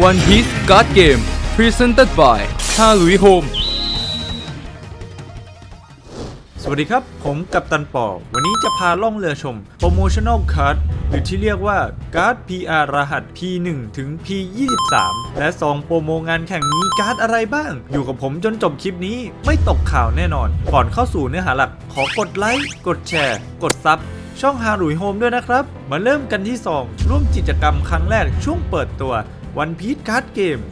One Piece Card Game Presented by ชาลุยโฮมสวัสดีครับ ผมกัปตันปอวันนี้จะพาล่องเรือชม Promotional Card หรือที่เรียกว่าการ์ด PR รหัส P1 ถึง P23 และซองโปรโมงานแข่งมีการ์ดอะไรบ้าง อยู่กับผมจนจบคลิปนี้ไม่ตกข่าวแน่นอน ก่อนเข้าสู่เนื้อหาหลัก ขอกดไลค์ กดแชร์ กดซับช่องฮารุยโฮมด้วยนะครับ มาเริ่มกันที่ซองร่วมกิจกรรมครั้งแรกช่วงเปิดตัว One Piece Card Game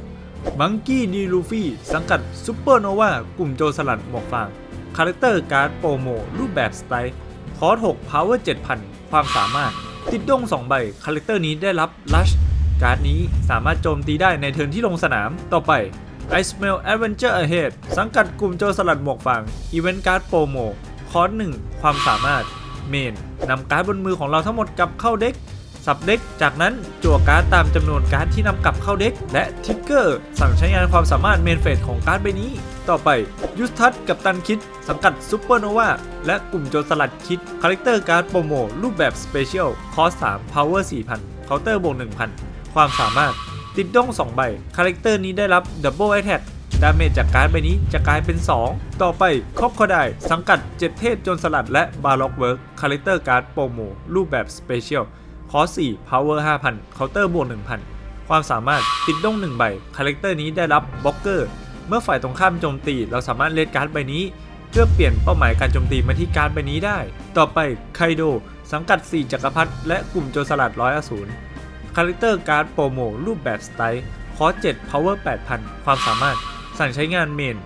มังกี้ดีลูฟี่สังกัดซูเปอร์โนวากลุ่มโจรสลัดหมวกฟางคาแรคเตอร์การ์ดโปรโม รูปแบบสไตล์คอร์ส6 Power 7000 ความสามารถ ติดด้ง 2 ใบ คาแรคเตอร์นี้ได้รับลัชการ์ดนี้สามารถโจมตีได้ในเทิร์นที่ลงสนามต่อไป I Smell Adventure Ahead สังกัดกลุ่มโจรสลัดหมวกฟางอีเวนต์การ์ดโปรโมคอร์ส1 ความสามารถเมนนำการ์ดบนมือของเราทั้งหมดกลับเข้าเด็ก สับเด็ก จากนั้นจั่วการ์ดตามจำนวนการ์ดที่นำกลับเข้าเด็ก และทิกเกอร์ สั่งใช้งานความสามารถเมนเฟสของการ์ดใบนี้ ต่อไปยุทธทัศน์กับตันคิด สังกัดซูเปอร์โนวาและกลุ่มโจรสลัดคิด คาแรคเตอร์การ์ดโปรโม รูปแบบสเปเชียลคอส3 Power 4000เคาน์เตอร์บวก1000ความสามารถติดด้ง2ใบ คาแรคเตอร์นี้ได้รับดับเบิลไอแท็กดาเมจจากการ์ดใบนี้จะกลายเป็น 2 ต่อไปครอบคอไดสังกัดเจ็ดเทพโจนสลัดและบาร็อกเวิร์กคาแรคเตอร์การ์ดโปรโมรูปแบบสเปเชียล คอส4 Power 5000เคาน์เตอร์บวก1000 ความสามารถติดด้ง1ใบ คาแรคเตอร์นี้ได้รับบล็อกเกอร์ เมื่อฝ่ายตรงข้ามโจมตี เราสามารถเลดการ์ดใบนี้ เพื่อเปลี่ยนเป้าหมายการโจมตีมาที่การ์ดใบนี้ได้ ต่อไปไคโดสังกัด 4 จักรพรรดิและกลุ่มโจรสลัดร้อยอสูร คาแรคเตอร์การ์ดโปรโมรูปแบบสไตล์คอส7 Power 8000 ความสามารถ สั่งใช้งานเมน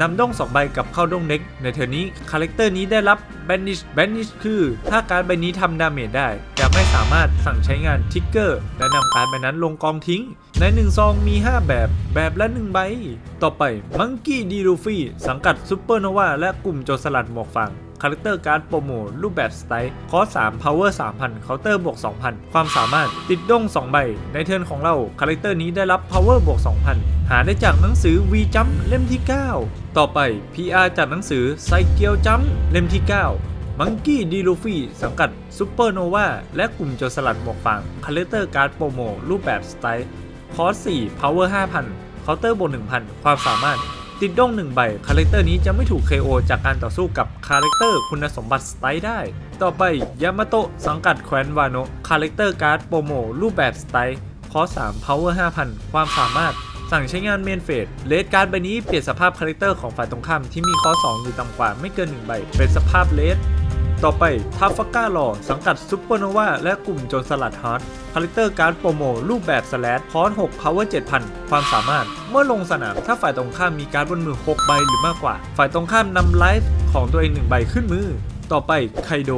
นำด้ง2ใบกับเข้าด้งเด็กในเทอร์นี้คาแรคเตอร์นี้ได้รับ Banish Banish คือ ถ้าการ์ดใบนี้ทำดาเมจได้ จะไม่สามารถสั่งใช้งานทิกเกอร์ และนำการ์ดใบนั้นลงกองทิ้ง ใน 1 ซองมี 5 แบบ แบบละ 1 ใบ ต่อไปมังกี้ดีลูฟี่สังกัดซูเปอร์โนวาและกลุ่มโจรสลัดหมวกฟางคาแรคเตอร์การ์ดโปรโมรูปแบบสไตล์คอส3 Power 3000 เคาน์เตอร์บวก 2000 ความสามารถติดด้ง 2 ใบ ในเทิร์นของเรา คาแรคเตอร์นี้ได้รับ Power บวก 2000 หาได้จากหนังสือ V Jump เล่มที่ 9 ต่อไป PR จากหนังสือไซเกียวจัมเล่มที่ 9 มังกี้ดีลูฟี่สังกัดซูเปอร์โนวาและกลุ่มโจรสลัดหมวกฟางคาแรคเตอร์การ์ดโปรโม รูปแบบสไตล์คอส4 Power 5000เคาน์เตอร์บวก1000 ความสามารถ ติดด้งหนึ่งใบคาแรคเตอร์นี้จะไม่ถูก KO จากการต่อสู้กับคาแรคเตอร์คุณสมบัติสไตล์ได้ ต่อไปยามาโตะสังกัดแคว้นวาโนคาแรคเตอร์การ์ดโปรโม รูปแบบสไตล์คอส3 Power 5000 ความสามารถสั่งใช้งานเมนเฟสเลดการ์ดใบนี้เปลี่ยนสภาพคาแรคเตอร์ของฝ่ายตรงข้ามที่มีข้อ2อยู่ต่ำกว่าไม่เกิน 1 ใบ เป็นสภาพเลด ต่อไปทาฟก้าหล่อสังกัดซุปเปอร์โนวาและกลุ่มโจรสลัดฮาร์ดคาแรคเตอร์การ์ดโปรโม รูปแบบสแลดคอร์ส6 Power 7000 ความสามารถ เมื่อลงสนามถ้าฝ่ายตรงข้ามมีการ์ดบนมือ 6 ใบหรือมากกว่า ฝ่ายตรงข้ามนำไลฟ์ของตัวเอง 1 ใบขึ้นมือ ต่อไปไคโด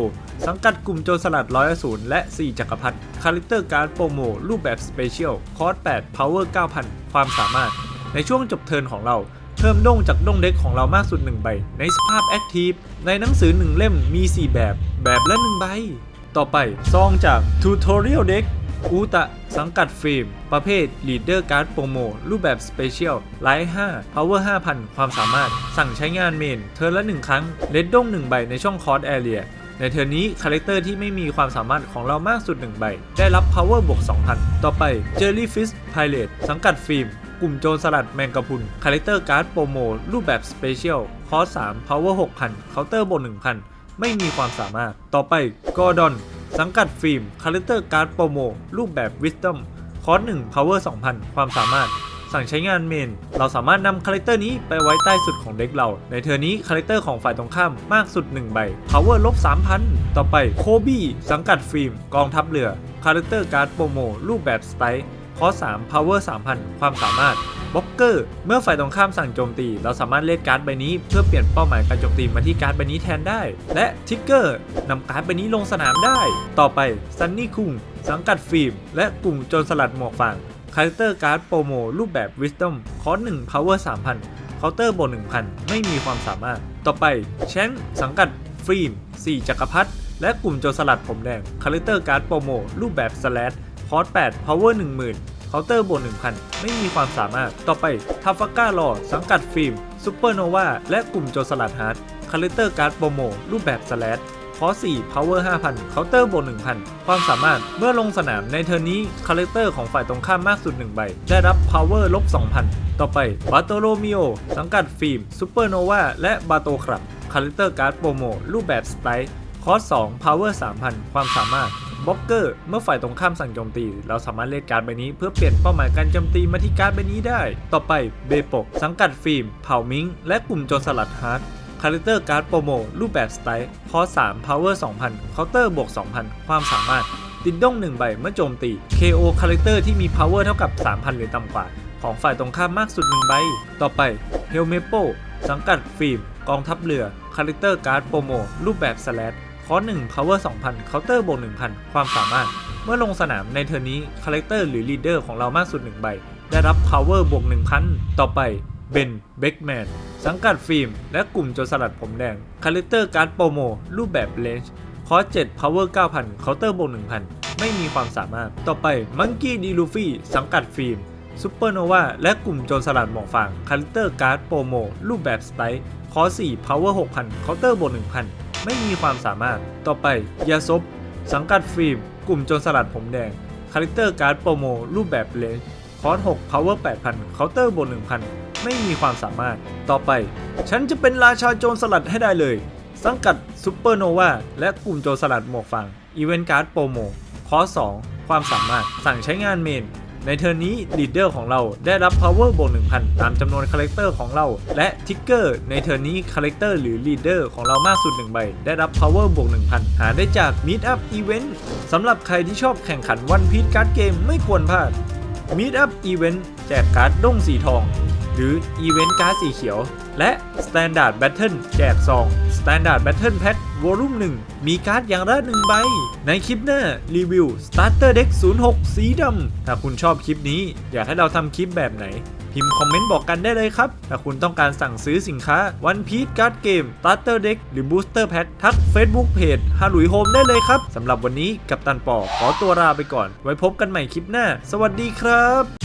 สังกัดกลุ่มโจรสลัดร้อยอสูรและ 4 จักรพรรดิคาแรคเตอร์การ์ดโปรโม รูปแบบสเปเชียลคอร์ส8 Power 9000 ความสามารถ ในช่วงจบเทิร์นของเราเพิ่มด้งจากด้งเด็กของเรามากสุด1ใบในสภาพแอคทีฟ ในหนังสือ1เล่มมี 4 แบบ แบบละ1ใบ ต่อไปซองจาก Tutorial Deck อูตะ สังกัดฟิล์ม ประเภท Leader Card Promo รูปแบบ Special ไลท์5 Power 5000 ความสามารถ สั่งใช้งานเมน เทิร์นละ 1 ครั้ง เลดด้ง1ใบในช่องคอร์สแอเรียในเทอร์นี้คาแรคเตอร์ที่ไม่มีความสามารถของเรามากสุด 1 ใบ ได้รับ Power บวก 2000 ต่อไป Jellyfish Pilot สังกัดฟิล์ม ลุ่มโจรสลัดแมงกะพรุนคาแรคเตอร์การ์ดโปรโมรูปแบบสเปเชียลคอส3 Power 6000เคาน์เตอร์บวก1000ไม่มีความสามารถ ต่อไปกอร์ดอน สังกัดฟิล์มคาแรคเตอร์การ์ดโปรโมรูปแบบ Wisdom คอส1 Power 2000ความสามารถ สั่งใช้งานเมน เราสามารถนำคาแรคเตอร์นี้ไปไว้ใต้สุดของเด็กเรา ในเทอร์นี้คาแรคเตอร์ของฝ่ายตรงข้ามมากสุด 1 ใบ Power ลบ3,000 ต่อไปโคบี้สังกัดฟิล์ม กองทัพเรือคาแรคเตอร์การ์ดโปรโมรูปแบบสไตล์ คอส3 Power 3000 ความสามารถบล็อกเกอร์เมื่อฝ่ายตรงข้ามสั่งโจมตี เราสามารถเล่นการ์ดใบนี้เพื่อเปลี่ยนเป้าหมายการโจมตีมาที่การ์ดใบนี้แทนได้ และทิกเกอร์นำการ์ดใบนี้ลงสนามได้ ต่อไปซันนี่คุงสังกัดฟิล์ม และกลุ่มโจรสลัดหมวกฟางคาแรคเตอร์การ์ดโปรโมรูปแบบ Wisdom คอร์ส1 Power 3000 เคาน์เตอร์บวก1000 ไม่มีความสามารถ ต่อไปแชงสังกัดฟิล์ม 4 จักรพรรดิและกลุ่มโจรสลัดผมแดงคาแรคเตอร์การ์ดโปรโมรูปแบบสแลด คอร์ส8 Power 10,000 เคาน์เตอร์บวก1000 ไม่มีความสามารถ ต่อไปทาฟก้าลอสังกัดฟิล์มซูเปอร์โนวาและกลุ่มโจรสลัดฮาร์ดคาแรคเตอร์การ์ดโปรโมรูปแบบสแลดคอ4 power 5,000 เคาน์เตอร์บวก1,000 ความสามารถ เมื่อลงสนามในเทิร์นี้ คาแรคเตอร์ของฝ่ายตรงข้ามมากสุด 1 ใบ ได้รับ power ลบ2,000 ต่อไป บาโตโ o มิโอ สังกัดฟิล์มซูเปอร์โนวาและบาโตครับ คาแรคเตอร์การ์ดโปรโม รูปแบบสไตล์คอส2 power 3,000 ความสามารถ บล็อกเกอร์ เมื่อฝ่ายตรงข้ามสั่งโจมตี เราสามารถเล่นการ์ดใบนี้เพื่อเปลี่ยนเป้าหมายการโจมตีมาที่การ์ดใบนี้ได้ ต่อไปเบโปกสังกัดฟิล์มเผ่ามิงและกลุ่มโจรสลัดฮาร์ดคาแรคเตอร์การ์ดโปรโมรูปแบบสไตล์คอ3 power 2,000เคาน์เตอร์บวก2,000 ความสามารถ ติดด้ง 1 ใบเมื่อโจมตี KO คาแรคเตอร์ที่มี power เท่ากับ 3,000 หรือต่ำกว่า ของฝ่ายตรงข้ามมากสุด 1 ใบ ต่อไป h e l m e p o สังกัดฟิล์ม กองทัพเรือ คาแรคเตอร์การ์ดโปรโมรูปแบบสแลด คอ1 power 2,000เคาน์เตอร์บวก1,000 ความสามารถ เมื่อลงสนามในเทอร์นี้คาแรคเตอร์หรือลีดเดอร์ของเรามากสุด 1 ใบ ได้รับ power บวก1,000 ต่อไปเบนเบคแมนสังกัดฟิล์ม และกลุ่มโจรสลัดผมแดงคาแรคเตอร์การ์ดโปรโม รูปแบบเลนจ์คอ7 power 9,000เก้าพันเคาน์เตอร์บวก1,000ไม่มีความสามารถ ต่อไปมังกี้ดีลูฟี่สังกัดฟิล์มซูเปอร์โนวาและกลุ่มโจรสลัดหมอกฟางคาแรคเตอร์การ์ดโปรโม รูปแบบสไตล์คอ4 power 6,000เคาน์เตอร์บวก1,000 ไม่มีความสามารถ ต่อไปยาซบสังกัดฟิล์ม กลุ่มโจรสลัดผมแดง คาแรคเตอร์การ์ดโปรโม รูปแบบเลนคอร์6 power 8,000เคาน์เตอร์บวก1,000 ไม่มีความสามารถ ต่อไป ฉันจะเป็นราชาโจรสลัดให้ได้เลย สังกัดซูเปอร์โนวาและกลุ่มโจรสลัดหมวกฟางอีเวนต์การ์ดโปรโมคอ2ความสามารถสั่งใช้งานเมน ในเทอร์นี้ลีดเดอร์ของเราได้รับ power บวก1,000 ตามจำนวนคาแรคเตอร์ของเรา และทิกเกอร์ในเทอร์นี้คาแรคเตอร์หรือลีดเดอร์ของเรามากสุด1ใบได้รับ power บวก1,000 หาได้จาก Meet Up Event สำหรับใครที่ชอบแข่งขันวันพี e การ์ดเกมไม่ควรพลาด Meet Up Event แจกการ์ดด้งสีทอง หรือ Event การ์ดสีเขียว และ Standard Battle แจกซอง Standard Battle Pack Volume 1 มีการ์ดอย่างละหนึ่งใบ ในคลิปหน้า รีวิว Starter Deck 06 สีดำ ถ้าคุณชอบคลิปนี้ อยากให้เราทำคลิปแบบไหน พิมพ์คอมเมนต์บอกกันได้เลยครับ ถ้าคุณต้องการสั่งซื้อสินค้า One Piece Card Game Starter Deck หรือ Booster Pack ทัก Facebook Page ฮาลุยโฮมได้เลยครับสำหรับวันนี้กับตันปอขอตัวลาไปก่อน ไว้พบกันใหม่คลิปหน้า สวัสดีครับ